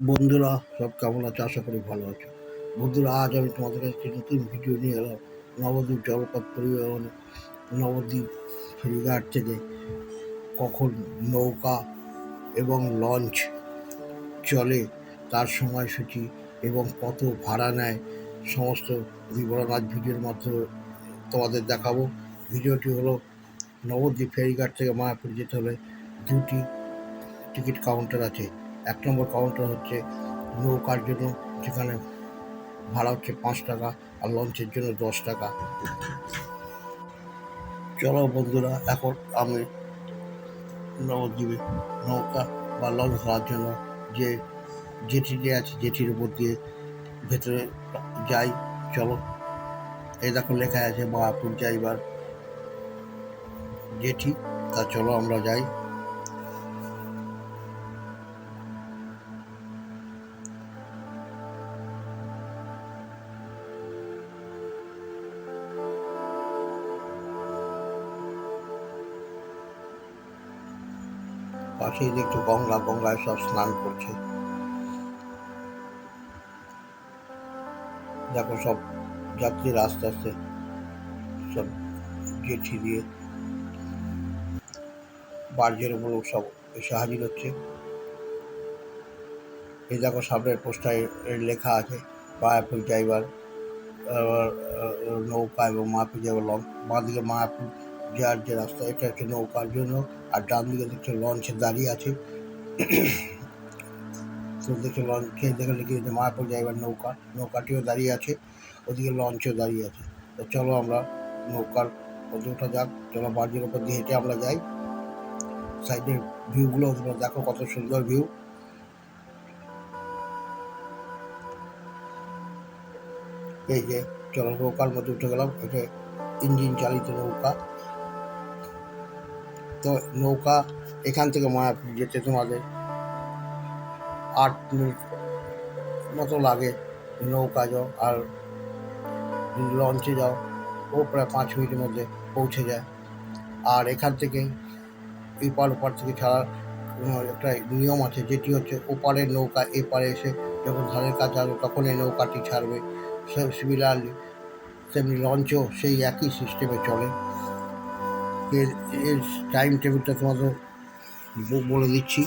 বন্ধুরা, সব কেমন আছে? আশা করি ভালো আছো। বন্ধুরা, আজ আমি তোমাদের কাছে নতুন ভিডিও নিয়ে এলাম। নবদ্বীপ জলপথ পরিবহন, নবদ্বীপ ফেরিঘাট থেকে কখন নৌকা এবং লঞ্চ চলে, তার সময়সূচি এবং কত ভাড়া নেয়, সমস্ত বিবরণ আজ ভিডিওর মাধ্যমে তোমাদের দেখাবো। ভিডিওটি হলো নবদ্বীপ ফেরিঘাট থেকে মায়াপুর যেতে হলে দুটি টিকিট কাউন্টার আছে। এক নম্বর কাউন্টার হচ্ছে নৌকার জন্য, যেখানে ভাড়া হচ্ছে পাঁচ টাকা আর লঞ্চের জন্য দশ টাকা। চলো বন্ধুরা, এখন আমি নবদ্বীপে নৌকা বা লঞ্চ ধরার জন্য যে জেটি যে আছে, জেটির উপর দিয়ে ভেতরে যাই, চলো। এই দেখো লেখা আছে মায়াপুর যাইবার জেটি, তা চলো আমরা যাই। পাশেই দেখছ গঙ্গা, গঙ্গায় সব স্নান করছে। দেখো সব যাত্রীরা আস্তে আস্তে সব জেঠি দিয়ে বার্জের উপর সব এসে হাজির হচ্ছে। এই দেখো সামনের পোস্টায় লেখা আছে মায়াপুর ড্রাইভার নৌকা এবং মায়াপুর যাইবার লং বাঁদিকে মায়াপুর যার যে রাস্তা, এটা হচ্ছে নৌকার জন্য। আর ডান দিকে দেখছে লঞ্চে দাঁড়িয়ে আছে। তো দেখছে লঞ্চে দেখে লিখে মায়াপুর যাইবার নৌকা, নৌকাটিও দাঁড়িয়ে আছে। ওদিকে লঞ্চও দাঁড়িয়ে আছে। তো চলো আমরা নৌকার ওদিকটা যাক। চলো বাড়ির ওপর দিয়ে হেঁটে আমরা যাই। সাইডের ভিউগুলো তোমরা দেখো কত সুন্দর ভিউ এই যে, চলো নৌকার মধ্যে উঠে গেলাম। এটা ইঞ্জিন চালিত নৌকা। নৌকা এখান থেকে মায়াপুর যেতে তোমাদের আট মিনিট মতো লাগে নৌকা যাও আর লঞ্চে যাও। ও প্রায় পাঁচ মিনিটের মধ্যে পৌঁছে যায়। আর এখান থেকে এপার ওপার থেকে ছাড়ার একটা নিয়ম আছে, যেটি হচ্ছে ওপারের নৌকা এপারে এসে যখন ধারের কাছে আসবে তখন এই নৌকাটি ছাড়বে। সিমিলারলি তেমনি লঞ্চও সেই একই সিস্টেমে চলে। এর এর টাইম টেবিলটা তোমাদের বলে দিচ্ছি।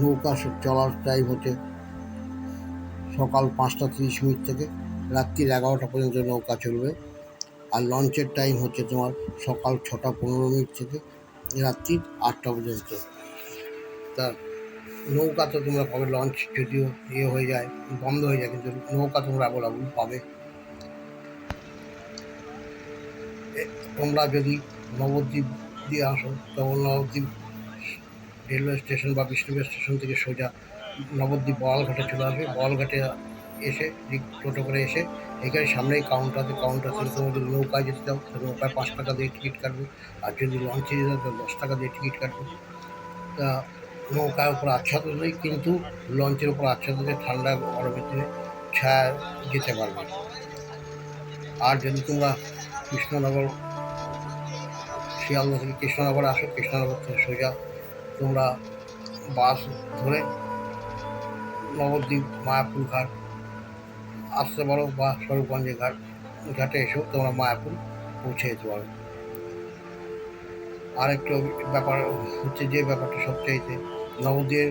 নৌকা চলার টাইম হচ্ছে সকাল পাঁচটা তিরিশ মিনিট থেকে রাত্রির এগারোটা পর্যন্ত নৌকা চলবে। আর লঞ্চের টাইম হচ্ছে তোমার সকাল ছটা পনেরো মিনিট থেকে রাত্রি আটটা পর্যন্ত। তা নৌকা তো তোমরা পাবে লঞ্চ যদিও ইয়ে হয়ে যায়, বন্ধ হয়ে যায়, কিন্তু নৌকা তোমরা অ্যাভেলেবল পাবে। তোমরা যদি নবদ্বীপ দিয়ে আসো, তখন নবদ্বীপ রেলওয়ে স্টেশন বা বিষ্ণুপুর স্টেশন থেকে সোজা নবদ্বীপ বওয়ালঘাটে চলে আসবে। বওয়ালঘাটে এসে টোটো করে এসে এখানে সামনেই কাউন্টারে কাউন্টার থেকে তোমার যদি নৌকায় যেতে চাও, তো নৌকায় পাঁচ টাকা দিয়ে টিকিট কাটবে। আর যদি লঞ্চে যেতে চাও দশ টাকা দিয়ে টিকিট কাটবে। তা নৌকার উপর আচ্ছাদন নেই, কিন্তু লঞ্চের উপর আচ্ছাদন নেই ঠান্ডা গরমের দিনে ছায়া যেতে পারবে। আর যদি তোমরা কৃষ্ণনগর। শিয়ালদা থেকে কৃষ্ণনগর আসো, কৃষ্ণনগর থেকে সোজা। তোমরা বাস ধরে নবদ্বীপ, মায়াপুর ঘাট, আসতে পারো বা স্বরূপগঞ্জের ঘাট, ঘাটে এসেও তোমরা মায়াপুর পৌঁছে যেতে পারো। আরেকটু ব্যাপার হচ্ছে যে ব্যাপারটা সবচাইতে নবদ্বীপের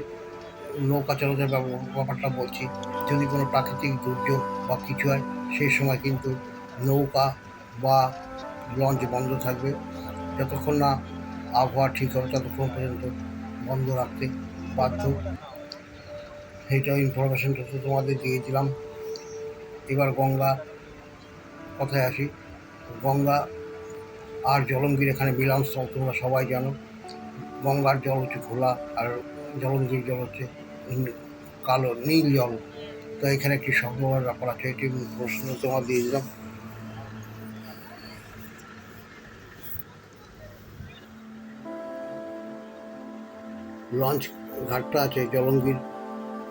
নৌকা চালকের ব্যাপারটা বলছি। যদি কোনো প্রাকৃতিক দুর্যোগ বা কিছু হয়, সেই সময় কিন্তু নৌকা বা লঞ্চ বন্ধ থাকবে। যতক্ষণ না আবহাওয়া ঠিক হবে, ততক্ষণ পর্যন্ত বন্ধ রাখতে বাধ্য। সেইটাও ইনফরমেশনটা তো তোমাদের দিয়ে দিলাম এবার গঙ্গা কথায় আসি। গঙ্গা আর জলঙ্গির এখানে মিলনস্থল তোমরা সবাই জানো। গঙ্গার জল হচ্ছে খোলা আর জলঙ্গির জল হচ্ছে কালো, নীল জল। তো এখানে একটি সম্ভাবনার ব্যাপার আছে, এটি প্রশ্ন তোমার দিয়ে দিলাম। লঞ্চ ঘাটটা আছে জলঙ্গির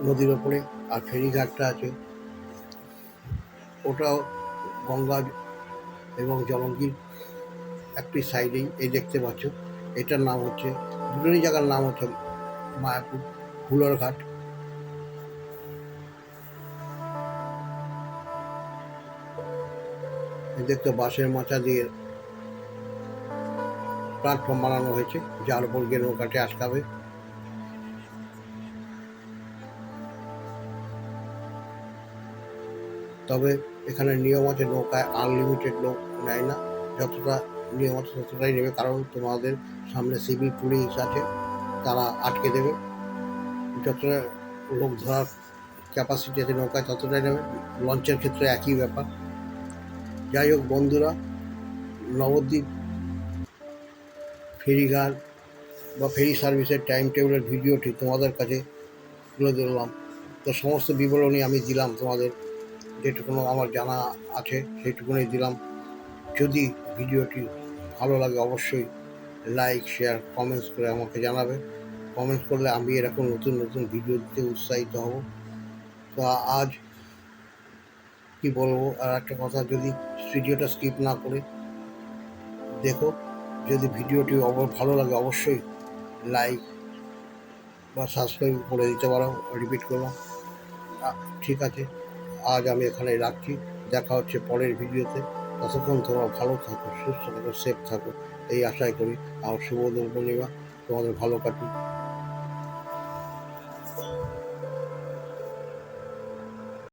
নদীর ওপরে, আর ফেরি ঘাটটা আছে। ওটাও গঙ্গা এবং জলঙ্গির একটি সাইডেই, এই দেখতে পাচ্ছ। এটার নাম হচ্ছে দুটোই জায়গার নাম হচ্ছে মায়াপুর হুলার ঘাট। দেখতে বাঁশের মাচা দিয়ে প্ল্যাটফর্ম বানানো হয়েছে, যার উপর গিয়ে নৌকাটি আটকাবে। তবে এখানে নিয়ম আছে, নৌকায় আনলিমিটেড লোক নেয় না। যতটা নিয়ম আছে ততটাই নেবে, কারণ তোমাদের সামনে সিভিল পুলিশ আছে, তারা আটকে দেবে। যতটা লোক ধরার ক্যাপাসিটি আছে নৌকায় ততটাই নেবে। লঞ্চের ক্ষেত্রে একই ব্যাপার। যাই হোক বন্ধুরা, নবদ্বীপ ফেরিঘাট বা ফেরি সার্ভিসের টাইম টেবিলের ভিডিওটি তোমাদের কাছে তুলে ধরলাম। তো সমস্ত বিবরণী আমি দিলাম তোমাদের যেটুকুনো আমার জানা আছে সেইটুকুনি দিলাম। যদি ভিডিওটি ভালো লাগে, অবশ্যই লাইক, শেয়ার, কমেন্টস করে আমাকে জানাবে। কমেন্টস করলে আমি এরকম নতুন নতুন ভিডিও দিতে উৎসাহিত হব। তো আজ কি বলব, আর একটা কথা, যদি ভিডিওটা স্কিপ না করে দেখো, যদি ভিডিওটি ভালো লাগে, অবশ্যই লাইক বা সাবস্ক্রাইব করে দিতে পারো, রিপিট করলাম। ঠিক আছে। আজ আমি এখানে রাখছি। দেখা হচ্ছে পরের ভিডিওতে। ততক্ষণ তোমরা ভালো থাকো, সুস্থ থাকো সেফ থাকো। এই আশাই করি আর শুভ পূর্ণিমা। তোমাদের ভালো কাটুক।